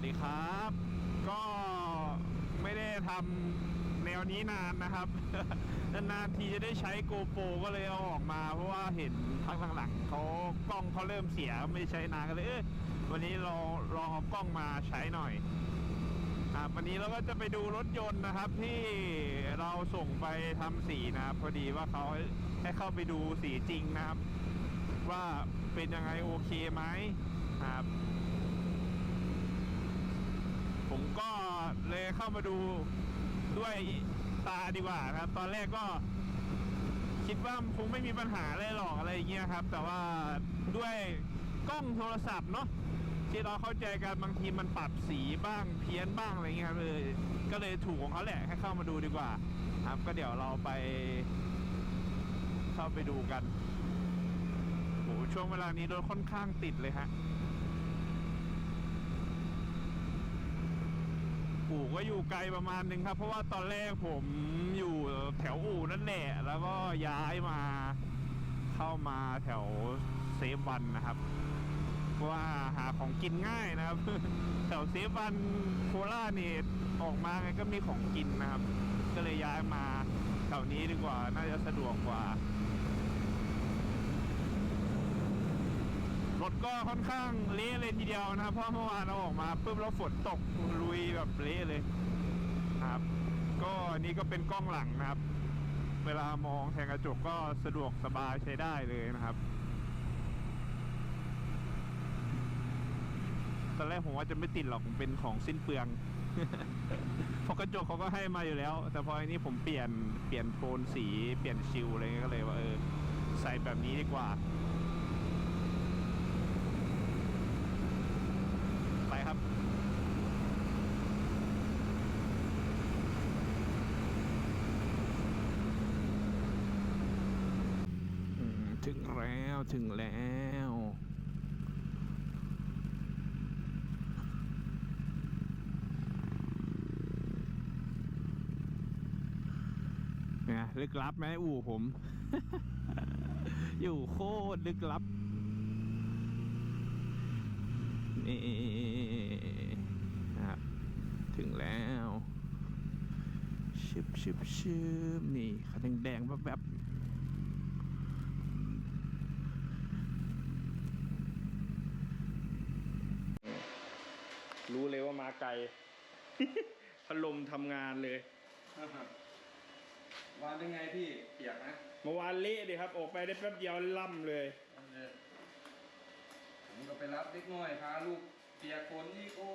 วัสดีครับ ก็ไม่ได้ทำแนวนี้นานนะครับ นานๆทีจะได้ใช้โกโปรก็เลยเอาออกมา เพราะว่าเห็นพักหลังๆเขากล้องเขาเริ่มเสียไม่ใช้นานกันเลยเอ้ยวันนี้เราลองเอากล้องมาใช้หน่อยอวันนี้เราก็จะไปดูรถยนต์นะครับที่เราส่งไปทำสีนะครับ พอดีว่าเขาให้เข้าไปดูสีจริงนะครับ ว่าเป็นยังไงโอเคไหมครับ ผมก็เลยเข้ามาดูด้วยตาดีกว่าครับ ตอนแรกก็คิดว่าคงไม่มีปัญหาอะไรหรอกอะไรอย่างเงี้ยครับ แต่ว่าด้วยกล้องโทรศัพท์เนาะที่เราเข้าใจกันบางทีมันปรับสีบ้างเพี้ยนบ้างอะไรเงี้ยครับเลย ก็เลยถูกของเขาแหละให้เข้ามาดูดีกว่า ครับ ก็เดี๋ยวเราไป เข้าไปดูกันโหช่วงเวลานี้รถค่อนข้างติดเลยฮะ อู่ก็อยู่ไกลประมาณนึงครับ เพราะว่าตอนแรกผมอยู่แถวอู่นั่นแหละแล้วก็ย้ายมาเข้ามาแถวเซฟวันนะครับเพราะว่าหาของกินง่ายนะครับ แถวเซฟวันโคราชนี่ออกมาไงก็มีของกินนะครับ ก็เลยย้ายมาแถวนี้ดีกว่าน่าจะสะดวกกว่า ร ถก็ค่อนข้างเละเลยทีเดียวนะครับ เพราะเมื่อวานเราออกมาปุ๊บแล้วฝนตกลุยแบบเละเลยครับ ก็อันนี้ก็เป็นกล้องหลังนะครับ เวลามองแทงกระจกก็สะดวกสบายใช้ได้เลยนะครับตอนแรกผมว่าจะไม่ติดหรอกเป็นของสิ้นเปลืองเพราะกระจกเขาก็ให้มาอยู่แล้ว แต่พออันนี้ผมเปลี่ยนเปลี่ยนโทนสี เปลี่ยนชิลอะไรเงี้ยก็เลยว่าเออใส่แบบนี้ดีกว่า ครับถึงแล้วถึงแล้วเนี่ยลึกลับไหมอู่ผม อยู่โคตรลึกลับ นี่นะครับถึงแล้ว ชิ บชิบชิบนี่คันแดงๆแบบแบบรู้เลยว่ามาไกลพัดลมทำงานเลยวานเป็นไงพี่เปียกนะเมื่อวานเละดิครับ ออกไปได้แป๊บเดียวล่ำเลยผมก็ไปรับเล็กน้อยพาลูกเปียกฝนอีกโอ้